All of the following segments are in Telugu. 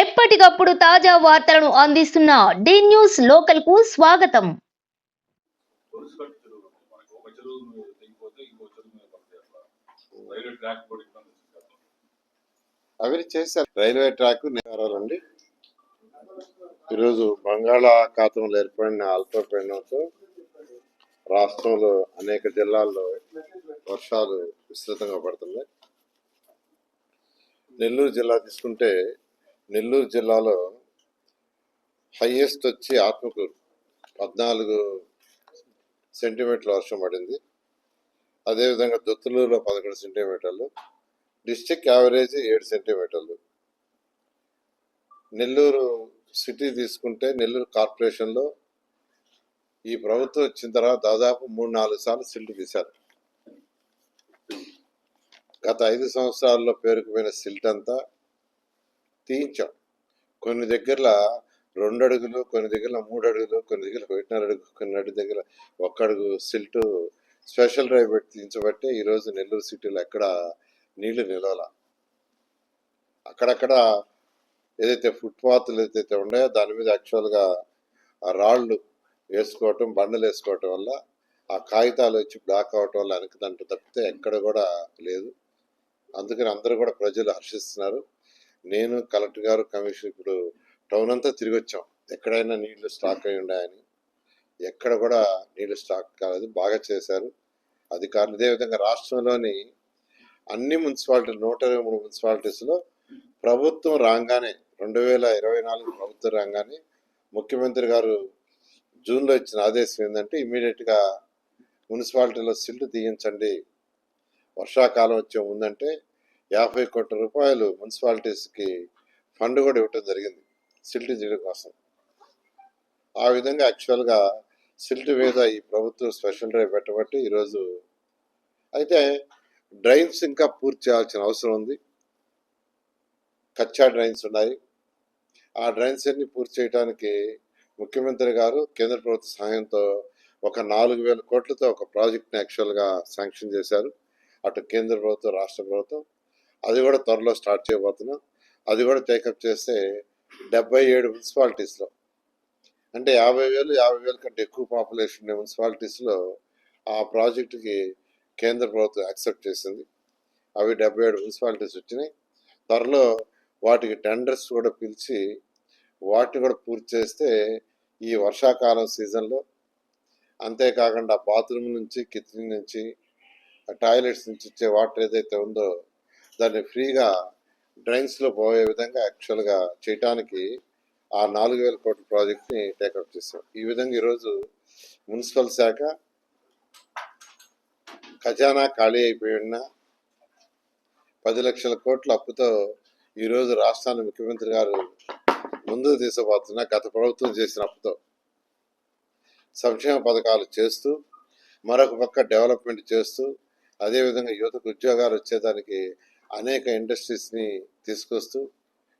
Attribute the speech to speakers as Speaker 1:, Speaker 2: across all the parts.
Speaker 1: ఎప్పటికప్పుడు తాజా వార్తలను అందిస్తున్న డి న్యూస్ లోకల్కు స్వాగతం.
Speaker 2: అవి చేశారు రైల్వే ట్రాక్ నేరాలండి ఈరోజు బంగాళాఖాతంలో ఏర్పడిన అల్పపీడనంతో రాష్ట్రంలో అనేక జిల్లాల్లో వర్షాలు విస్తృతంగా పడుతున్నాయి. నెల్లూరు జిల్లా తీసుకుంటే నెల్లూరు జిల్లాలో హైయెస్ట్ వచ్చి ఆత్మకూరు పద్నాలుగు సెంటీమీటర్ల వర్షం పడింది. అదేవిధంగా దొత్తులూరులో పదకొండు సెంటీమీటర్లు డిస్టిక్ యావరేజ్ ఏడు సెంటీమీటర్లు. నెల్లూరు సిటీ తీసుకుంటే నెల్లూరు కార్పొరేషన్లో ఈ ప్రభుత్వం వచ్చిన తర్వాత దాదాపు మూడు నాలుగు సార్లు సిల్ట్ తీశారు. గత ఐదు సంవత్సరాల్లో పేరుకుపోయిన సిల్ట్ అంతా తీయించాం. కొన్ని దగ్గర రెండు అడుగులు కొన్ని దగ్గర మూడు అడుగులు కొన్ని దగ్గర ఒకటిన్నర అడుగు కొన్ని అడుగు దగ్గర ఒక్క అడుగు సిల్ట్ స్పెషల్ డ్రైవ్ పెట్టి తీయించబట్టే ఈరోజు నెల్లూరు సిటీలో ఎక్కడ నీళ్ళు నిలవాల. అక్కడక్కడ ఏదైతే ఫుట్పాత్లు ఏదైతే ఉన్నాయో దాని మీద యాక్చువల్గా ఆ రాళ్ళు వేసుకోవటం బండలు వేసుకోవటం వల్ల ఆ కాగితాలు వచ్చి బ్లాక్ అవటం వల్ల వెనకదంట తప్పితే ఎక్కడ కూడా లేదు. అందుకని అందరూ కూడా ప్రజలు హర్షిస్తున్నారు. నేను కలెక్టర్ గారు కమిషన్ ఇప్పుడు టౌన్ అంతా తిరిగి వచ్చాం ఎక్కడైనా నీళ్ళు స్టాక్ అయి ఉన్నాయని ఎక్కడ కూడా నీళ్ళు స్టాక్ కాలేదు. బాగా చేశారు. అధికారులు అదేవిధంగా రాష్ట్రంలోని అన్ని మున్సిపాలిటీ నూట ఇరవై మూడు మున్సిపాలిటీస్లో ప్రభుత్వం రాగానే రెండు వేల ఇరవై నాలుగు ప్రభుత్వం రాగానే ముఖ్యమంత్రి గారు జూన్లో ఇచ్చిన ఆదేశం ఏంటంటే ఇమీడియట్గా మున్సిపాలిటీలో సిల్ట్ తీయించండి. వర్షాకాలం వచ్చే ముందంటే యాభై కోట్ల రూపాయలు మున్సిపాలిటీస్కి ఫండ్ కూడా ఇవ్వటం జరిగింది సిల్ట్ చేయడం కోసం. ఆ విధంగా యాక్చువల్గా సిల్ట్ మీద ఈ ప్రభుత్వం స్పెషల్ డ్రైవ్ పెట్టబట్టి ఈరోజు అయితే డ్రైన్స్ ఇంకా పూర్తి చేయాల్సిన అవసరం ఉంది. కచ్చా డ్రైన్స్ ఉన్నాయి. ఆ డ్రైన్స్ అన్ని పూర్తి చేయడానికి ముఖ్యమంత్రి గారు కేంద్ర ప్రభుత్వ సహాయంతో ఒక నాలుగు వేల కోట్లతో ఒక ప్రాజెక్ట్ని యాక్చువల్గా శాంక్షన్ చేశారు. అటు కేంద్ర ప్రభుత్వం రాష్ట్ర ప్రభుత్వం అది కూడా త్వరలో స్టార్ట్ చేయబోతున్నాం. అది కూడా టేకప్ చేస్తే డెబ్బై ఏడు మున్సిపాలిటీస్లో అంటే యాభై వేలు యాభై వేల కంటే ఎక్కువ పాపులేషన్ ఉండే మున్సిపాలిటీస్లో ఆ ప్రాజెక్టుకి కేంద్ర ప్రభుత్వం యాక్సెప్ట్ చేసింది. అవి డెబ్బై ఏడు మున్సిపాలిటీస్ వచ్చినాయి. త్వరలో వాటికి టెండర్స్ కూడా పిలిచి వాటిని కూడా పూర్తి చేస్తే ఈ వర్షాకాలం సీజన్లో అంతేకాకుండా బాత్రూమ్ నుంచి కిచెన్ నుంచి టాయిలెట్స్ నుంచి ఇచ్చే వాటర్ ఏదైతే ఉందో దాన్ని ఫ్రీగా డ్రైన్స్లో పోయే విధంగా యాక్చువల్గా చేయటానికి ఆ నాలుగు వేల కోట్ల ప్రాజెక్ట్ని టేకప్ చేస్తాం ఈ విధంగా ఈరోజు మున్సిపల్ శాఖ ఖజానా ఖాళీ అయిపోయి ఉన్న పది లక్షల కోట్ల అప్పుతో ఈరోజు రాష్ట్రాన్ని ముఖ్యమంత్రి గారు ముందుకు తీసుకుపోతున్న గత ప్రభుత్వం చేసిన అప్పుతో. సంక్షేమ పథకాలు చేస్తూ మరొక పక్క డెవలప్మెంట్ చేస్తూ అదేవిధంగా యువతకు ఉద్యోగాలు వచ్చేదానికి అనేక ఇండస్ట్రీస్ని తీసుకొస్తూ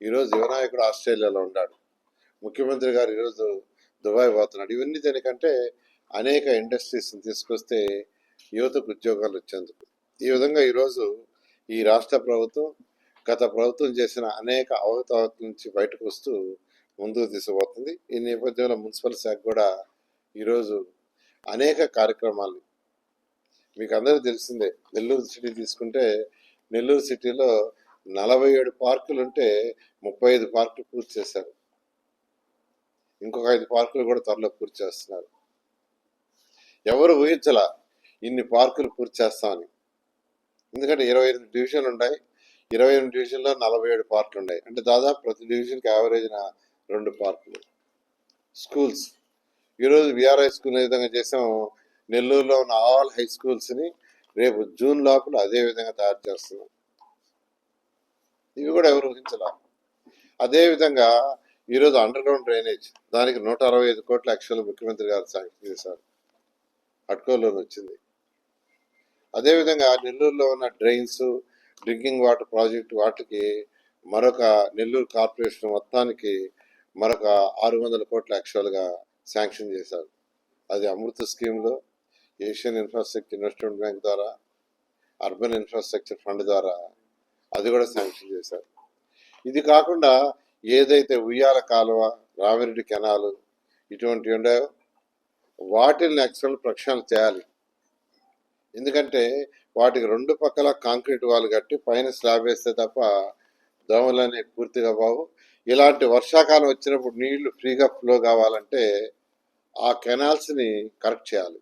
Speaker 2: ఈరోజు యువనాయకుడు ఆస్ట్రేలియాలో ఉన్నాడు. ముఖ్యమంత్రి గారు ఈరోజు దుబాయ్ పోతున్నాడు. ఇవన్నీ దేనికంటే అనేక ఇండస్ట్రీస్ని తీసుకొస్తే యువతకు ఉద్యోగాలు వచ్చేందుకు. ఈ విధంగా ఈరోజు ఈ రాష్ట్ర ప్రభుత్వం గత ప్రభుత్వం చేసిన అనేక అవకతవకల నుంచి బయటకు వస్తూ ముందుకు తీసుకుపోతుంది. ఈ నేపథ్యంలో మున్సిపల్ శాఖ కూడా ఈరోజు అనేక కార్యక్రమాలు మీకు అందరికీ తెలిసిందే నెల్లూరు సిటీ తీసుకుంటే నెల్లూరు సిటీలో నలభై ఏడు పార్కులు ఉంటే ముప్పై ఐదు పార్కులు పూర్తి చేశారు. ఇంకొక ఐదు పార్కులు కూడా త్వరలో పూర్తి చేస్తున్నారు. ఎవరు ఊహించలా ఇన్ని పార్కులు పూర్తి చేస్తామని. ఎందుకంటే ఇరవై ఎనిమిది డివిజన్లు ఉన్నాయి. ఇరవై ఎనిమిది డివిజన్లో నలభై ఏడు పార్కులు ఉన్నాయి. అంటే దాదాపు ప్రతి డివిజన్కి యావరేజ్న రెండు పార్కులు. స్కూల్స్ ఈరోజు విఆర్ఐ స్కూల్ ఏ విధంగా చేసాం నెల్లూరులో ఉన్న ఆల్ హై స్కూల్స్ని రేపు జూన్ లోపల అదే విధంగా తయారు చేస్తున్నాం. ఇవి కూడా ఎవరు ఊహించలా? అదేవిధంగా ఈరోజు అండర్ గ్రౌండ్ డ్రైనేజ్ దానికి నూట అరవై ఐదు కోట్ల యాక్చువల్ ముఖ్యమంత్రి గారు శాంక్షన్ చేశారు. అట్కోలోని వచ్చింది. అదేవిధంగా నెల్లూరులో ఉన్న డ్రైన్స్ డ్రింకింగ్ వాటర్ ప్రాజెక్ట్ వాటికి మరొక నెల్లూరు కార్పొరేషన్ మొత్తానికి మరొక ఆరు వందల కోట్ల యాక్చువల్గా శాంక్షన్ చేశారు. అది అమృత స్కీమ్లో ఏషియన్ ఇన్ఫ్రాస్ట్రక్చర్ ఇన్వెస్ట్మెంట్ బ్యాంక్ ద్వారా అర్బన్ ఇన్ఫ్రాస్ట్రక్చర్ ఫండ్ ద్వారా అది కూడా శాంక్షన్ చేశారు. ఇది కాకుండా ఏదైతే ఉయ్యాల కాలువ రామిరెడ్డి కెనాలు ఇటువంటివి ఉన్నాయో వాటిని యాక్చువల్ ప్రక్షాళన చేయాలి. ఎందుకంటే వాటికి రెండు పక్కల కాంక్రీట్ వాళ్ళు కట్టి పైన స్లాబ్ వేస్తే తప్ప దోమలనే పూర్తిగా బావు ఇలాంటి వర్షాకాలం వచ్చినప్పుడు నీళ్ళు ఫ్రీగా ఫ్లో కావాలంటే ఆ కెనాల్స్ని కరెక్ట్ చేయాలి.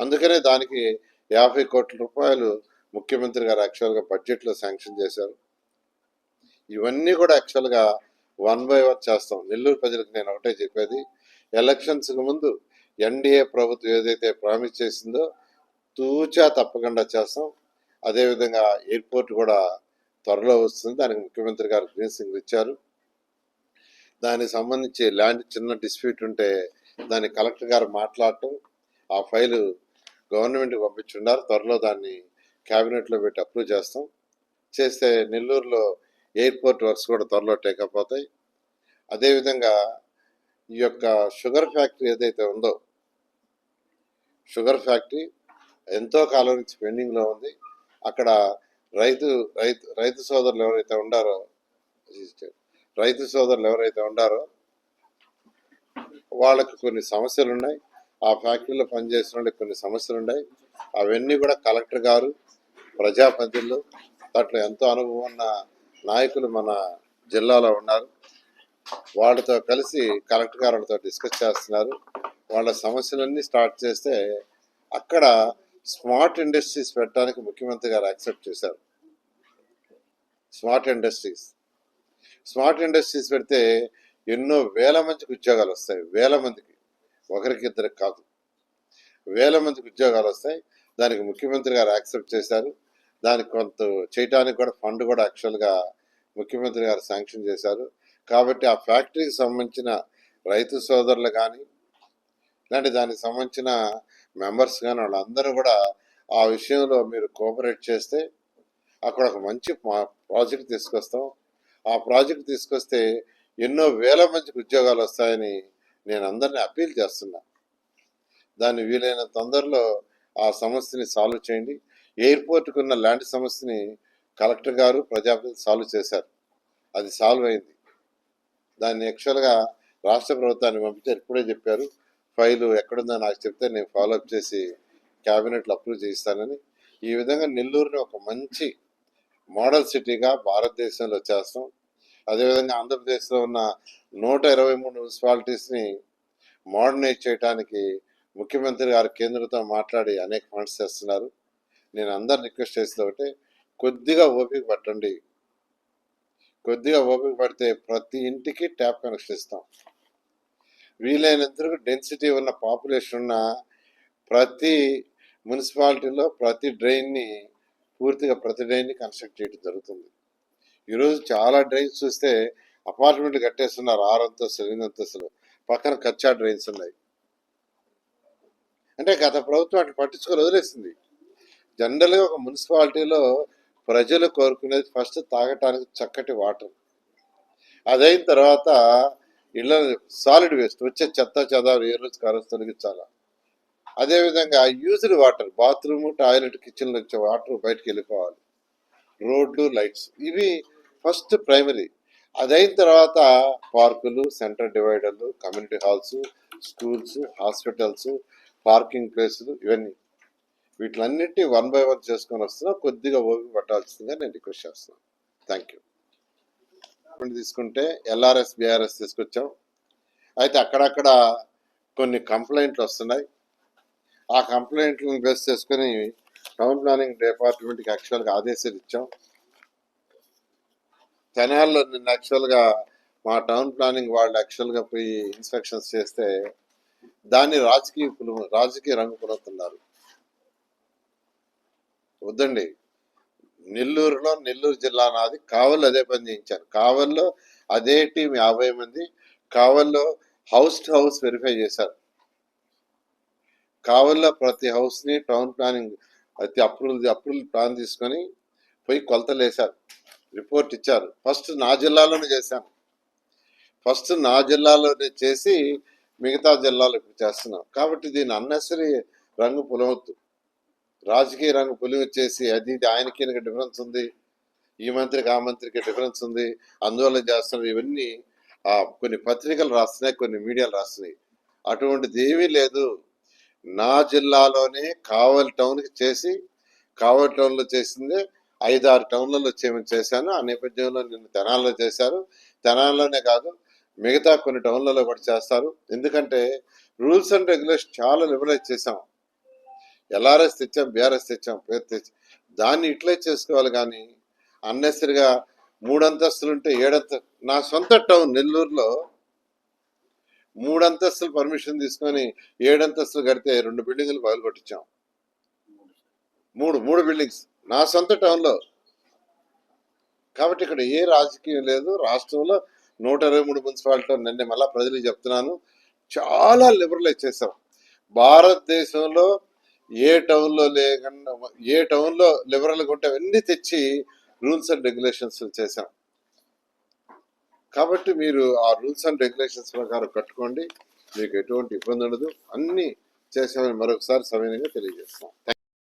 Speaker 2: అందుకనే దానికి యాభై కోట్ల రూపాయలు ముఖ్యమంత్రి గారు యాక్చువల్గా బడ్జెట్లో శాంక్షన్ చేశారు. ఇవన్నీ కూడా యాక్చువల్గా వన్ బై వన్ చేస్తాం. నెల్లూరు ప్రజలకు నేను ఒకటే చెప్పేది ఎలక్షన్స్కి ముందు ఎన్డీఏ ప్రభుత్వం ఏదైతే ప్రామిస్ చేసిందో తూచా తప్పకుండా చేస్తాం. అదేవిధంగా ఎయిర్పోర్ట్ కూడా త్వరలో వస్తుంది. దానికి ముఖ్యమంత్రి గారు గ్రీన్ సింగ్ ఇచ్చారు. దానికి సంబంధించి ల్యాండ్ చిన్న డిస్ప్యూట్ ఉంటే దాన్ని కలెక్టర్ గారు మాట్లాడటం ఆ ఫైలు గవర్నమెంట్కి పంపించున్నారు. త్వరలో దాన్ని క్యాబినెట్లో పెట్టి అప్రూవ్ చేస్తాం. చేస్తే నెల్లూరులో ఎయిర్పోర్ట్ వర్క్స్ కూడా త్వరలో టేకప్ అవుతాయి. అదేవిధంగా ఈ యొక్క షుగర్ ఫ్యాక్టరీ ఏదైతే ఉందో షుగర్ ఫ్యాక్టరీ ఎంతో కాలం నుంచి పెండింగ్లో ఉంది. అక్కడ రైతు రైతు రైతు సోదరులు ఎవరైతే ఉండారో రైతు సోదరులు ఎవరైతే ఉండారో వాళ్ళకు కొన్ని సమస్యలు ఉన్నాయి ఆ ఫ్యాక్టరీలో పనిచేసిన వాళ్ళకి కొన్ని సమస్యలు ఉన్నాయి. అవన్నీ కూడా కలెక్టర్ గారు ప్రజాప్రతినిధులు దాంట్లో ఎంతో అనుభవం ఉన్న నాయకులు మన జిల్లాలో ఉన్నారు. వాళ్ళతో కలిసి కలెక్టర్ గారులతో డిస్కస్ చేస్తున్నారు. వాళ్ళ సమస్యలన్నీ స్టార్ట్ చేస్తే అక్కడ స్మార్ట్ ఇండస్ట్రీస్ పెట్టడానికి ముఖ్యమంత్రి గారు యాక్సెప్ట్ చేశారు. Smart industries. స్మార్ట్ ఇండస్ట్రీస్ పెడితే ఎన్నో వేల మందికి ఉద్యోగాలు వస్తాయి. వేల మందికి. ఒకరికి ఇద్దరికి కాదు. వేల మందికి ఉద్యోగాలు వస్తాయి. దానికి ముఖ్యమంత్రి గారు యాక్సెప్ట్ చేశారు. దానికి కొంత చేయటానికి కూడా ఫండ్ కూడా యాక్చువల్గా ముఖ్యమంత్రి గారు శాంక్షన్ చేశారు. కాబట్టి ఆ ఫ్యాక్టరీకి సంబంధించిన రైతు సోదరులు కానీ ఇలాంటి దానికి సంబంధించిన మెంబర్స్ కానీ వాళ్ళందరూ కూడా ఆ విషయంలో మీరు కోఆపరేట్ చేస్తే అక్కడ ఒక మంచి ప్రాజెక్ట్ తీసుకొస్తాం. ఆ ప్రాజెక్ట్ తీసుకొస్తే ఎన్నో వేల మందికి ఉద్యోగాలు వస్తాయని నేను అందరినీ అప్పీల్ చేస్తున్నా. దాన్ని వీలైన తొందరలో ఆ సమస్యని సాల్వ్ చేయండి. ఎయిర్పోర్ట్కి ఉన్న ల్యాండ్ సమస్యని కలెక్టర్ గారు ప్రజాప్రతినిధి సాల్వ్ చేశారు. అది సాల్వ్ అయింది. దాన్ని యాక్చువల్గా రాష్ట్ర ప్రభుత్వాన్ని పంపించారు ఇప్పుడే చెప్పారు. ఫైలు ఎక్కడుందో నాకు చెప్తే నేను ఫాలోఅప్ చేసి క్యాబినెట్లో అప్రూవ్ చేయిస్తానని. ఈ విధంగా నెల్లూరుని ఒక మంచి మోడల్ సిటీగా భారతదేశంలో చేస్తాం. అదేవిధంగా ఆంధ్రప్రదేశ్లో ఉన్న నూట ఇరవై మూడు మున్సిపాలిటీస్ని మోడర్నైజ్ చేయడానికి ముఖ్యమంత్రి గారు కేంద్రంతో మాట్లాడి అనేక ఫండ్స్ చేస్తున్నారు నేను అందరు రిక్వెస్ట్ చేసేది ఒకటే కొద్దిగా ఓపిక పట్టండి. కొద్దిగా ఓపిక పడితే ప్రతి ఇంటికి ట్యాప్ కనెక్షన్ ఇస్తాం. వీలైనంత డెన్సిటీ ఉన్న పాపులేషన్ ఉన్న ప్రతి మున్సిపాలిటీలో ప్రతి డ్రైన్ని పూర్తిగా ప్రతి డ్రైన్ని కన్స్ట్రక్ట్ చేయడం జరుగుతుంది. ఈరోజు చాలా డ్రైన్స్ చూస్తే అపార్ట్మెంట్ కట్టేస్తున్నారు ఆరు అంతస్తులు ఎనిమిది అంతస్తులు. పక్కన కచ్చా డ్రైన్స్ ఉన్నాయి. అంటే గత ప్రభుత్వం అటు పట్టించుకొని వదిలేసింది. జనరల్గా ఒక మున్సిపాలిటీలో ప్రజలు కోరుకునేది ఫస్ట్ తాగటానికి చక్కటి వాటర్. అదైన తర్వాత ఇళ్ళ సాలిడ్ వేస్ట్ వచ్చే చెత్త చెదారు ఏ రోజు కారోజు తొలగించాలా? అదేవిధంగా యూజ్డ్ వాటర్ బాత్రూమ్ టాయిలెట్ కిచెన్లో వచ్చే వాటర్ బయటకు వెళ్ళిపోవాలి. రోడ్లు లైట్స్ ఇవి ఫస్ట్ ప్రైమరీ. అదైన తర్వాత పార్కులు centre డివైడర్లు community halls schools hospitals parking ప్లేసులు ఇవన్నీ. వీటిలన్నింటినీ వన్ బై వన్ చేసుకొని వస్తున్నా కొద్దిగా ఓపిక పట్టాల్సిందిగా నేను రిక్వెస్ట్ చేస్తున్నాను థ్యాంక్ యూ. తీసుకుంటే ఎల్ఆర్ఎస్ బిఆర్ఎస్ తీసుకొచ్చాం. అయితే అక్కడక్కడ కొన్ని కంప్లైంట్లు వస్తున్నాయి. ఆ కంప్లైంట్లను బేస్ చేసుకొని టౌన్ ప్లానింగ్ డిపార్ట్మెంట్కి యాక్చువల్గా ఆదేశాలు ఇచ్చాం. తెనాల్లో నిన్న యాక్చువల్గా మా టౌన్ ప్లానింగ్ వాళ్ళు యాక్చువల్గా పోయి ఇన్స్పెక్షన్స్ చేస్తే దాన్ని రాజకీయ పులు- రాజకీయ రంగు పులుతున్నారు వద్దండి. నెల్లూరులో నెల్లూరు జిల్లా నాది. కావల్ అదే పని చేయించారు. కావల్లో అదే టీం యాభై మంది. కావల్లో హౌస్ టు హౌస్ వెరిఫై చేశారు. కావల్లో ప్రతి హౌస్ని టౌన్ ప్లానింగ్ అయితే అప్రూవల్ అప్రూవల్ ప్లాన్ తీసుకొని పోయి కొలతలు వేశారు రిపోర్ట్ ఇచ్చారు. ఫస్ట్ నా జిల్లాలోనే చేశాను. ఫస్ట్ నా జిల్లాలోనే చేసి మిగతా జిల్లాలో ఇప్పుడు చేస్తున్నాం. కాబట్టి దీని అన్నెసరీ రంగు పులవద్దు రాజకీయ రంగు పులివచ్చేసి అది ఇది ఆయనకి డిఫరెన్స్ ఉంది. ఈ మంత్రికి ఆ మంత్రికి డిఫరెన్స్ ఉంది. అందువల్ల చేస్తున్నారు. ఇవన్నీ ఆ, కొన్ని పత్రికలు రాస్తున్నాయి కొన్ని మీడియాలు రాస్తున్నాయి. అటువంటిది ఏమీ లేదు. నా జిల్లాలోనే కావలి టౌన్కి చేసి కావలి టౌన్లో చేసిందే ఐదారు టౌన్లలో చేశాను. ఆ నేపథ్యంలో నిన్ను తెనాల్లో చేశారు. తెనాల్లోనే కాదు మిగతా కొన్ని టౌన్లలో కూడా చేస్తారు. ఎందుకంటే రూల్స్ అండ్ రెగ్యులేషన్ చాలా లిబరలైజ్ చేశాం. ఎల్ఆర్ఎస్ తెచ్చాం బీఆర్ఎస్ తెచ్చాం పేరు తెచ్చాం దాన్ని ఇట్లే చేసుకోవాలి కానీ అన్నెసరిగా మూడు అంతస్తులు ఉంటే ఏడంత నా సొంత టౌన్ నెల్లూరులో మూడు అంతస్తులు పర్మిషన్ తీసుకొని ఏడంతస్తులు కడితే రెండు బిల్డింగులు పగలు కొట్టించాం మూడు మూడు బిల్డింగ్స్. నా సొంత టౌన్లో. కాబట్టి ఇక్కడ ఏ రాజకీయం లేదు. రాష్ట్రంలో నూట ఇరవై మూడు మున్సిపాలిటీ నిన్న మళ్ళా ప్రజలకు చెప్తున్నాను. చాలా లిబరలైజ్ చేశాం భారతదేశంలో ఏ టౌన్లో లేకుండా ఏ టౌన్లో లిబరల్గా ఉంటే అవన్నీ తెచ్చి రూల్స్ అండ్ రెగ్యులేషన్స్ చేశాం. కాబట్టి మీరు ఆ రూల్స్ అండ్ రెగ్యులేషన్స్ ప్రకారం కట్టుకోండి. మీకు ఎటువంటి ఇబ్బంది ఉండదు. అన్నీ చేసామని మరొకసారి సవినయంగా తెలియజేస్తాం.